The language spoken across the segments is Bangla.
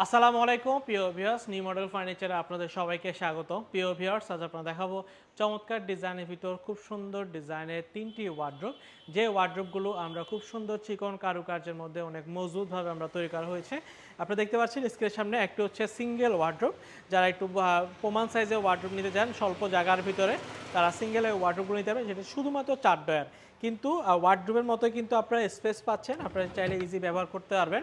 আসসালামু আলাইকুম, প্রিয় ভিউয়ার্স নিউ মডেল ফার্নিচারে আপনাদের সবাইকে স্বাগত প্রিয় ভিউয়ার্স আজ আপনারা দেখাবো চমৎকার ডিজাইনের ভিতর খুব সুন্দর ডিজাইনের তিনটি ওয়ার্ড্রোব যে ওয়ার্ড্রোবগুলো আমরা খুব সুন্দর চিকন কারুকার্যের মধ্যে অনেক মজবুতভাবে আমরা তৈরি করা হয়েছে। আপনারা দেখতে পাচ্ছেন স্ক্রিনের সামনে একটি হচ্ছে সিঙ্গেল ওয়ার্ড্রোব যারা একটু প্রমাণ সাইজের ওয়ার্ড্রোব নিতে চান, স্বল্প জায়গার ভিতরে তারা সিঙ্গেল ওয়ার্ড্রোবগুলো নিতে পারেন যেটা শুধুমাত্র চার ডয়ার কিন্তু ওয়ার্ড্রোবের মতো কিন্তু আপনারা স্পেস পাচ্ছেন, আপনারা চাইলে ইজি ব্যবহার করতে পারবেন।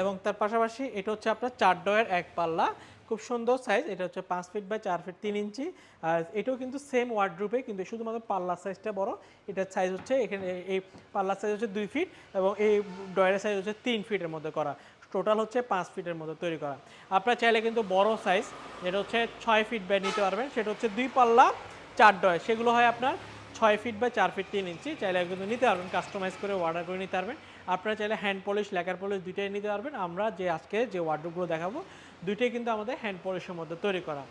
এবং তার পাশাপাশি এটা হচ্ছে আপনার চার ডয়ের এক পাল্লা। খুব সুন্দর সাইজ এটা হচ্ছে পাঁচ ফিট বাই চার ফিট তিন ইঞ্চি। আর এটাও কিন্তু সেম ওয়ার্ড্রোপে কিন্তু শুধুমাত্র পাল্লা সাইজটা বড়। এটার সাইজ হচ্ছে এখানে, এই পাল্লার সাইজ হচ্ছে দুই ফিট এবং এই ডয়ের সাইজ হচ্ছে তিন ফিটের মধ্যে করা। টোটাল হচ্ছে পাঁচ ফিটের মধ্যে তৈরি করা। আপনারা চাইলে কিন্তু বড় সাইজ যেটা হচ্ছে ছয় ফিট বাই নিতে পারবেন, সেটা হচ্ছে দুই পাল্লা। চার ডয় সেগুলো হয় আপনার ছয় ফিট বা চার ফিট তিন ইঞ্চি। চাইলে কিন্তু নিতে পারবেন কাস্টমাইজ করে অর্ডার করে নিতে পারবেন। আপনারা চাইলে হ্যান্ড পলিশ লেকার পলিশ দুইটাই নিতে পারবেন। আমরা যে আজকে যে ওয়ার্ড্রোপগুলো দেখাবো, দুইটাই কিন্তু আমাদের হ্যান্ড পলিশের মধ্যে তৈরি করা।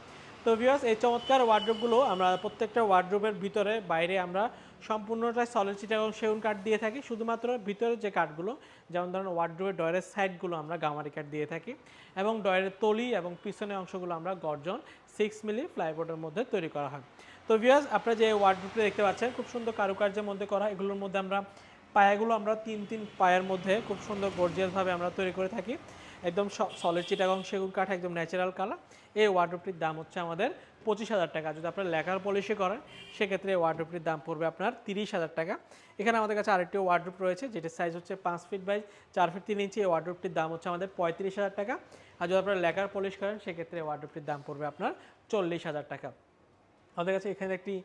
তো ভিউয়ার্স এই চমৎকার ওয়ার্ডরোবগুলো আমরা প্রত্যেকটা ওয়ার্ডরোবের ভিতরে, বাইরে আমরা সম্পূর্ণটাই সলিড এবং সেগুন কাঠ দিয়ে থাকি। শুধুমাত্র ভিতরে যে কাঠগুলো যেমন ধরুন ওয়ার্ডরোবের ডয়ের সাইডগুলো আমরা গামারি কাঠ দিয়ে থাকি এবং ডয়ের তলি এবং পিছনের অংশগুলো আমরা গর্জন সিক্স মিলি প্লাইবোর্ডের মধ্যে তৈরি করা হয়। তো ভিউয়ার্স আপনারা যে ওয়ার্ডরোবটা দেখতে পাচ্ছেন, খুব সুন্দর কারুকার্যের মধ্যে করা এগুলোর মধ্যে আমরা পায়াগুলো আমরা তিন তিন পায়ের মধ্যে খুব সুন্দর গর্জিয়াসভাবে আমরা তৈরি করে থাকি। একদম সলিড চিটাগং সেগুন কাঠ, একদম ন্যাচারাল কালার এই ওয়ার্ডরোবটির দাম হচ্ছে আমাদের পঁচিশ হাজার টাকা। যদি আপনার লেখার পলিশি করেন, সেক্ষেত্রে এই ওয়ার্ডরোবটির দাম পড়বে আপনার তিরিশ হাজার টাকা। এখানে আমাদের কাছে আরেকটি ওয়ার্ডরোব রয়েছে, যেটির সাইজ হচ্ছে পাঁচ ফিট বাই চার ফিট তিন ইঞ্চি এই ওয়ার্ডরোবটির দাম হচ্ছে আমাদের পঁয়ত্রিশ হাজার টাকা। আর যদি আপনার লেখার পলিশ করেন, সেক্ষেত্রে এই ওয়ার্ডরোবটির দাম পড়বে আপনার চল্লিশ হাজার টাকা। আমাদের কাছে এখানে একটি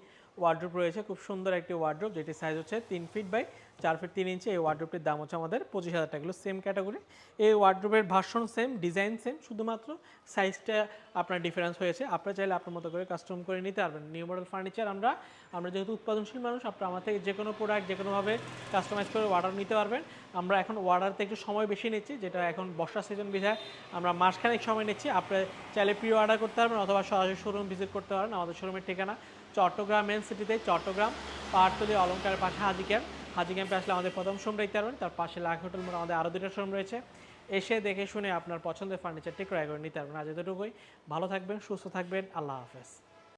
ওয়ার্ড্রোপ রয়েছে, খুব সুন্দর একটি ওয়ার্ড্রোপ যেটির সাইজ হচ্ছে তিন ফিট বাই চার ফিট তিন ইঞ্চি, এই ওয়ার্ড্রোপটির দাম হচ্ছে আমাদের পঁচিশ হাজার টাকা। সেম ক্যাটাগরি এই ওয়ার্ড্রোপের ভার্সন সেম ডিজাইন সেম শুধুমাত্র সাইজটা আপনার ডিফারেন্স হয়েছে। আপনারা চাইলে আপনার মতো করে কাস্টম করে নিতে পারবেন। নিউ মডেল ফার্নিচার আমরা আমরা যেহেতু উৎপাদনশীল মানুষ, আপনারা আমার থেকে যে কোনো প্রোডাক্ট যে কোনোভাবে কাস্টমাইজ করে অর্ডার নিতে পারবেন। আমরা এখন অর্ডারতে একটু সময় বেশি নিচ্ছি, যেটা এখন বর্ষা সিজন বিধায় আমরা মাসখানেক সময় নিচ্ছি। আপনি চাইলে প্রি অর্ডার করতে পারবেন অথবা সরাসরি শোরুম ভিজিট করতে পারেন। আমাদের শোরুমের ঠিকানা চট্টগ্রাম মেন সিটিতে চট্টগ্রাম, পাহাড়তলি অলঙ্কারের পাশে হাজি ক্যাম্প হাজি ক্যাম্পে আসলে আমাদের প্রথম শোরুম দেখতে তার পাশে লাখ হোটেল মোড় আমাদের আরও দুটো শোরুম রয়েছে। এসে দেখে শুনে আপনার পছন্দের ফার্নিচারটি ক্রয় করে নিতে পারবেন। আজ এতটুকুই। ভালো থাকবেন, সুস্থ থাকবেন। আল্লাহ হাফেজ।